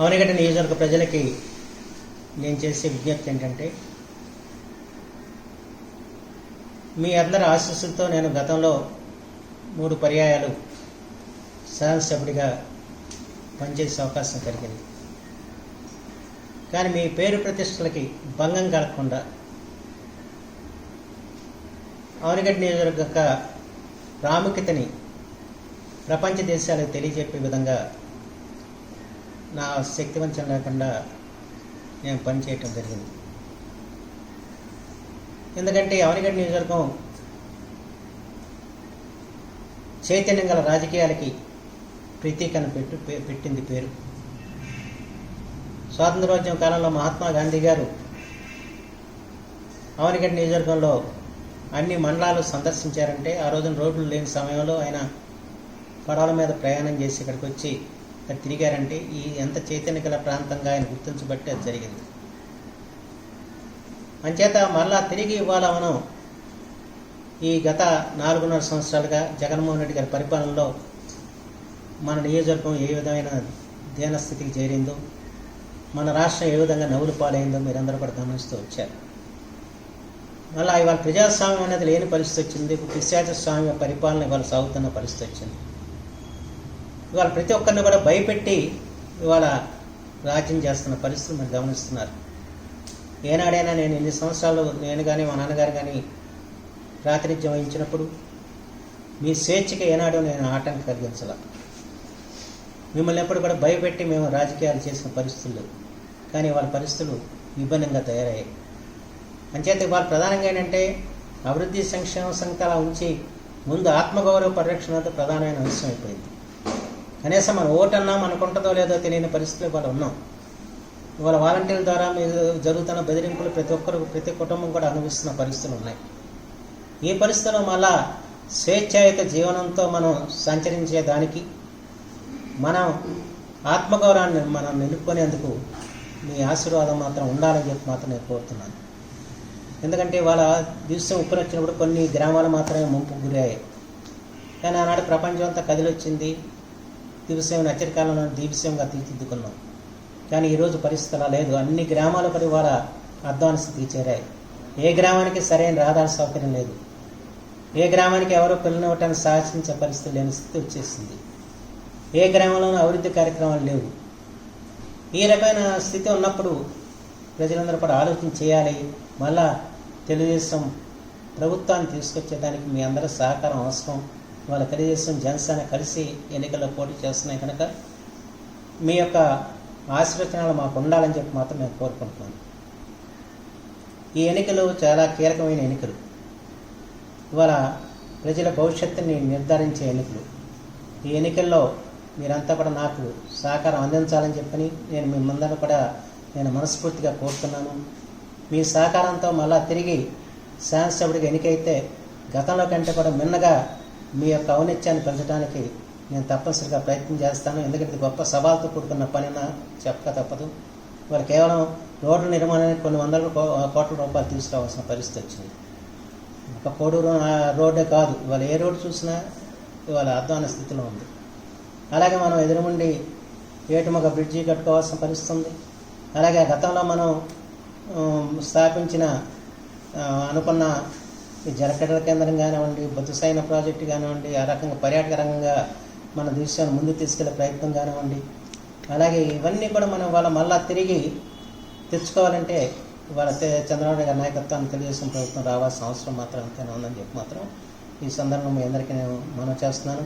అవనిగడ్డ నియోజకవర్గ ప్రజలకి నేను చేసే విజ్ఞప్తి ఏంటంటే మీ అందరి ఆశీస్సులతో నేను గతంలో మూడు పర్యాయాలు శాసనసభ్యుడిగా పనిచేసే అవకాశం కలిగింది. కానీ మీ పేరు ప్రతిష్టలకి భంగం కలగకుండా అవనిగడ్డ నియోజకవర్గ యొక్క ప్రాముఖ్యతని ప్రపంచ దేశాలకు తెలియజెప్పే విధంగా నా శక్తివంచం లేకుండా నేను పనిచేయటం జరిగింది. ఎందుకంటే అవనిగడ్డ నియోజకవర్గం చైతన్యం గల రాజకీయాలకి ప్రతీకను పెట్టు పెట్టింది పేరు. స్వాతంత్రోద్యమ కాలంలో మహాత్మా గాంధీ గారు అవనిగడ్డ నియోజకవర్గంలో అన్ని మండలాలు సందర్శించారంటే ఆ రోజున రోడ్లు లేని సమయంలో ఆయన పడవల మీద ప్రయాణం చేసి ఇక్కడికి వచ్చి అది తిరిగారంటే ఈ ఎంత చైతన్య గల ప్రాంతంగా ఆయన గుర్తించబట్టి అది జరిగింది. అంచేత మళ్ళా తిరిగి ఇవాళ మనం ఈ గత నాలుగున్నర సంవత్సరాలుగా జగన్మోహన్ రెడ్డి గారి పరిపాలనలో మన నియోజకవర్గం ఏ విధమైన దీనస్థితికి చేరిందో మన రాష్ట్రం ఏ విధంగా నవ్వులు పాలైందో మీరందరూ కూడా గమనిస్తూ వచ్చారు. మళ్ళీ ఇవాళ ప్రజాస్వామ్యం అనేది లేని పరిస్థితి వచ్చింది. పిశాచ స్వామి పరిపాలన ఇవాళ సాగుతున్న పరిస్థితి వచ్చింది. ఇవాళ ప్రతి ఒక్కరిని కూడా భయపెట్టి ఇవాళ రాజ్యం చేస్తున్న పరిస్థితులు మీరు గమనిస్తున్నారు. ఏనాడైనా నేను ఎన్ని సంవత్సరాలు నేను కానీ మా నాన్నగారు కానీ ప్రాతినిధ్యం వహించినప్పుడు మీ స్వేచ్ఛకి ఏనాడు నేను ఆటంకం కలిగించాల. మిమ్మల్ని ఎప్పుడు కూడా భయపెట్టి మేము రాజకీయాలు చేసిన పరిస్థితులు కానీ వాళ్ళ పరిస్థితులు విభిన్నంగా తయారయ్యాయి. అంచేత వాళ్ళు ప్రధానంగా ఏంటంటే అభివృద్ధి సంక్షేమ సంఘాల ఉంచి ముందు ఆత్మగౌరవ పరిరక్షణతో ప్రధానమైన అంశం అయిపోయింది. కనీసం మనం ఓటన్నా అనుకుంటుందో లేదో తెలియని పరిస్థితులు ఇవాళ ఉన్నాం. ఇవాళ వాలంటీర్ల ద్వారా మీరు జరుగుతున్న బెదిరింపులు ప్రతి ఒక్కరు ప్రతి కుటుంబం కూడా అనుభవిస్తున్న పరిస్థితులు ఉన్నాయి. ఈ పరిస్థితుల్లో మళ్ళా స్వేచ్ఛాయుత జీవనంతో మనం సంచరించే దానికి మనం ఆత్మగౌరవాన్ని మనం నిలుపుకునేందుకు మీ ఆశీర్వాదం మాత్రం ఉండాలని చెప్పి మాత్రం నేను కోరుతున్నాను. ఎందుకంటే వాళ్ళ దివ్యం ఉప్పునొచ్చినప్పుడు కొన్ని గ్రామాలు మాత్రమే ముంపు గురయ్యాయి. కానీ ఆనాడు ప్రపంచం అంతా కదిలొచ్చింది. దివసం నచ్చరికాలంలో దీపస్యంగా తీర్చిదిద్దుకున్నాం. కానీ ఈరోజు పరిస్థితి అలా లేదు. అన్ని గ్రామాల పరి వాళ్ళ స్థితికి చేరాయి ఏ గ్రామానికి సరైన రహదారి సౌకర్యం లేదు. ఏ గ్రామానికి ఎవరో పిల్లనివ్వటానికి సాహసించే పరిస్థితి లేని స్థితి వచ్చేసింది. ఏ గ్రామంలోనూ అభివృద్ధి కార్యక్రమాలు లేవు. ఈ రకమైన స్థితి ఉన్నప్పుడు ప్రజలందరూ కూడా ఆలోచన చేయాలి. మళ్ళా తెలుగుదేశం ప్రభుత్వాన్ని తీసుకొచ్చేదానికి మీ అందరి సహకారం అవసరం. వాళ్ళ తెలుగుదేశం జనసేన కలిసి ఎన్నికల్లో పోటీ చేస్తున్నాయి కనుక మీ యొక్క ఆశీర్వచనాలు మాకు ఉండాలని చెప్పి మాత్రం నేను కోరుకుంటున్నాను. ఈ ఎన్నికలు చాలా కీలకమైన ఎన్నికలు. ఇవాళ ప్రజల భవిష్యత్తుని నిర్ధారించే ఎన్నికలు. ఈ ఎన్నికల్లో మీరంతా కూడా నాకు సహకారం అందించాలని చెప్పని నేను మీ ముందర కూడా నేను మనస్ఫూర్తిగా కోరుతున్నాను. మీ సహకారంతో మళ్ళా తిరిగి శాసనసభ్యుడిగా ఎన్నికైతే గతంలో కంటే కూడా మిన్నగా మీ యొక్క ఔన్నత్యాన్ని పెంచడానికి నేను తప్పనిసరిగా ప్రయత్నం చేస్తాను. ఎందుకంటే గొప్ప సవాల్తో కూడుకున్న పనినా చెప్పక తప్పదు. వారు కేవలం రోడ్ల నిర్మాణానికి కొన్ని వందల కో- కోట్ల రూపాయలు తీసుకురావాల్సిన పరిస్థితి వచ్చింది. ఒక కోడూరు ఆ రోడ్డే కాదు. ఇవాళ ఏ రోడ్డు చూసినా ఇవాళ అధ్వాన స్థితిలో ఉంది. అలాగే మనం ఎదురుముండి ఏటుమొక బ్రిడ్జి కట్టుకోవాల్సిన పరిస్థితి ఉంది. అలాగే గతంలో మనం స్థాపించిన అనుకున్న ఈ జలకడల కేంద్రం కానివ్వండి బతుసైన ప్రాజెక్టు కానివ్వండి ఆ రకంగా పర్యాటక రంగంగా మన దేశాన్ని ముందుకు తీసుకెళ్ళే ప్రయత్నం కానివ్వండి. అలాగే ఇవన్నీ కూడా మనం వాళ్ళ మళ్ళా తిరిగి తెచ్చుకోవాలంటే వాళ్ళ చంద్రబాబు గారి నాయకత్వాన్ని తెలుగుదేశం ప్రభుత్వం రావాల్సిన అవసరం మాత్రం ఎంతైనా ఉందని చెప్పి మాత్రం ఈ సందర్భంగా మీ అందరికీ నేను మనం చేస్తున్నాను.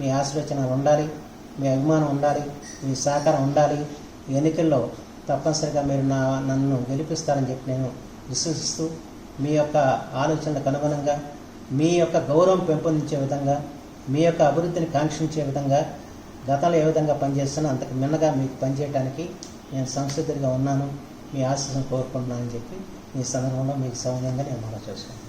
మీ ఆశీర్వచనాలు ఉండాలి మీ అభిమానం ఉండాలి మీ సహకారం ఉండాలి. ఎన్నికల్లో తప్పనిసరిగా మీరు నా నన్ను గెలిపిస్తారని చెప్పి నేను విశ్వసిస్తూ మీ యొక్క ఆలోచనలకు అనుగుణంగా మీ యొక్క గౌరవం పెంపొందించే విధంగా మీ యొక్క అభివృద్ధిని కాంక్షించే విధంగా గతంలో ఏ విధంగా పనిచేస్తున్నా అంతకు మిన్నగా మీకు పనిచేయడానికి నేను సంసిద్ధుడిగా ఉన్నాను. మీ ఆశీస్సును కోరుకుంటున్నానని చెప్పి ఈ సందర్భంలో మీకు సౌమ్యంగా నేను మనం చేసుకుంటాను